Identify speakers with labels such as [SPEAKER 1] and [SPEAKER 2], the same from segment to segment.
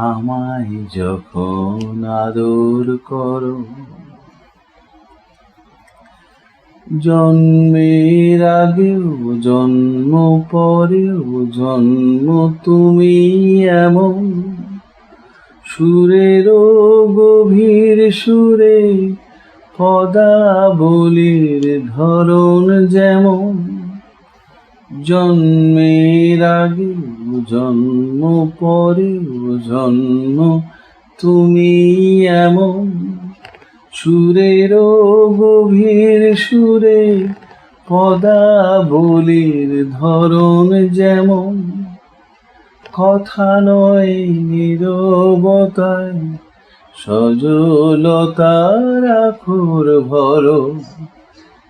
[SPEAKER 1] আমায় যখন আদর করো, জন্মের আগেও, জন্ম পরেও, জন্ম তুমি এমন। সুরেরও গভীর সুরে পদাবলীর ধরন যেমন। জন্মের আগে জন্ম পরেও জন্ম, তুমি এমন সুরের গভীর সুরে পদাবলীর ধরন যেমন। কথা নয় নীরবতায় সজলতার আখর ভরো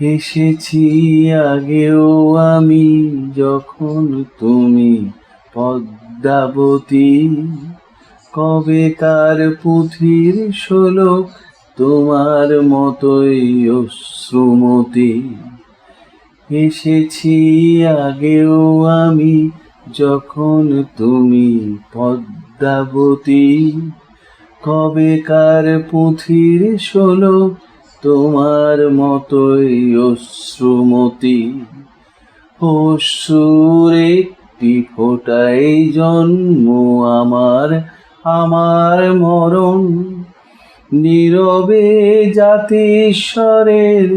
[SPEAKER 1] এসেছি আগেও আমি যখন তুমি পদ্মাবতী। কবেকার পুঁথির শোলক তোমার মতোই অশ্রুমতি। এসেছি আগেও আমি যখন তুমি পদ্মাবতী। কবেকার পুঁথির শোলক তোমার মতোই অশ্রুমতি। অশ্রুর একটি ফোটাই জন্ম আমার আমার মরণ। নীরবে জাতিস্বরের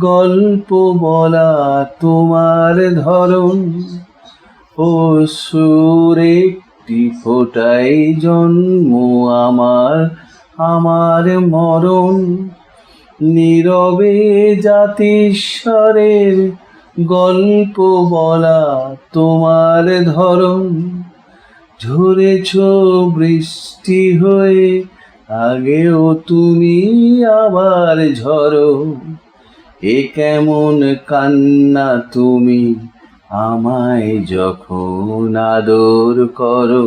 [SPEAKER 1] গল্প বলা তোমার ধরন অশ্রুর একটি ফোটাই জন্ম আমার আমার মরণ। নীরবে জাতিস্বরের গল্প বলা তোমার ধরন ঝরেছ বৃষ্টি হয়ে, আগেও তুমি আবার ঝরো এ কেমন কান্না তুমি আমায় যখন আদর করো।